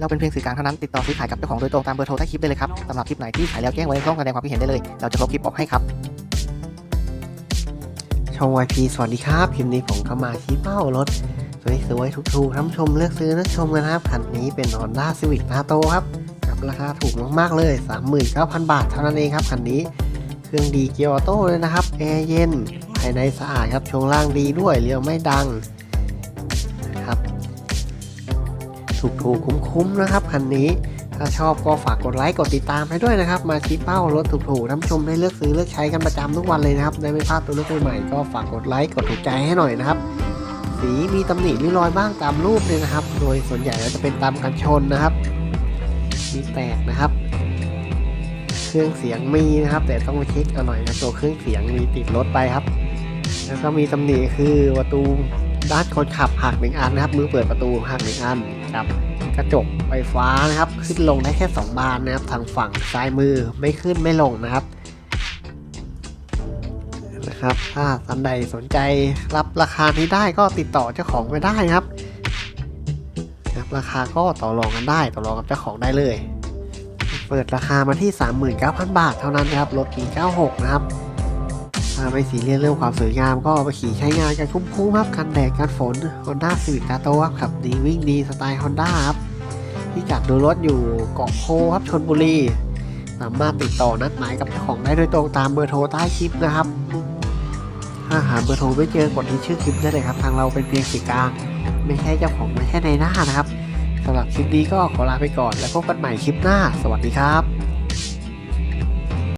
เราเป็นเพียงสื่อกลางเท่านั้นติดต่อซื้อขายกับเจ้าของโดยตรงตามเบอร์โทรใต้คลิปได้เลยครับสำหรับคลิปไหนที่ขายแล้วแจ้งไว้ในช่องแสดงความคิดเห็นได้เลย เราจะลบคลิปออกให้ครับช่อง YP สวัสดีครับ คลิปนี้ผมก็มาชี้เป้ารถ สวยๆถูกๆท่านชมเลือกซื้อเลือกชมกันนะครับคันนี้เป็น Honda Civic Nato ครับ กับราคาถูกมากๆเลย 39,000 บาทเท่านั้นเองครับคันนี้ เครื่องดีเกียร์ออโต้เลยนะครับ แอร์เย็น ภายในสะอาดครับช่วงล่างดีด้วย เรียวไม่ดัง ถูกๆคุ้มๆนะครับคันนี้ ถ้าชอบก็ฝากกดไลค์กดติดตามให้ด้วยนะครับ มาชี้เป้ารถถูกๆท่านชมได้เลือกซื้อเลือกใช้กันประจำทุกวันเลยนะครับได้ไม่พลาดตัวรถใหม่ๆก็ฝากกดไลค์กดถูกใจให้หน่อยนะครับสีมีตำหนิริ้วรอยบ้างตามรูปเลยนะครับ โดยส่วนใหญ่จะเป็นตามกันชนนะครับ มีแตกนะครับเครื่องเสียงมีนะครับ แต่ต้องไปเช็คเอาหน่อยนะตัวเครื่องเสียงมีติดรถไปครับ แล้วก็มีตำหนิคือประตู ด้านคนขับหักหนึ่งอันนะครับ มือเปิดประตูหักหนึ่งอันกับ กระจกไฟฟ้านะครับ ขึ้นลงได้แค่ 2 บานนะครับ ทางฝั่งซ้ายมือไม่ขึ้นไม่ลงนะครับนะครับ ถ้าท่านใดสนใจรับราคานี้ได้ก็ติดต่อเจ้าของไปได้นะครับนะครับ ราคาก็ต่อรองกันได้ต่อรองกับเจ้าของได้เลย เปิดราคามาที่ 39,000 บาทเท่านั้นนะครับรถปี96 นะครับถ้า ไม่สีเรียสเรื่องความสวยงามก็เอาไปขี่ใช้งานกันคุ้มๆครับกันแดดกันฝน Honda Civic Nato ครับขับดีวิ่งดีสไตล์ Honda ครับที่จัดดูรถอยู่เกาะโพครับชนบุรีสามารถติดต่อนัดหมายกับเจ้าของได้โดยตรงตามเบอร์โทรใต้คลิปนะครับ ถ้าหาเบอร์โทรไม่เจอกดที่ชื่อคลิปได้เลยครับ ทางเราเป็นเพียงสื่อกลาง ไม่ใช่เจ้าของไม่ใช่ในหน้านะครับสำหรับคลิปนี้ก็ขอลาไปก่อน แล้วพบกันใหม่คลิปหน้า สวัสดีครับ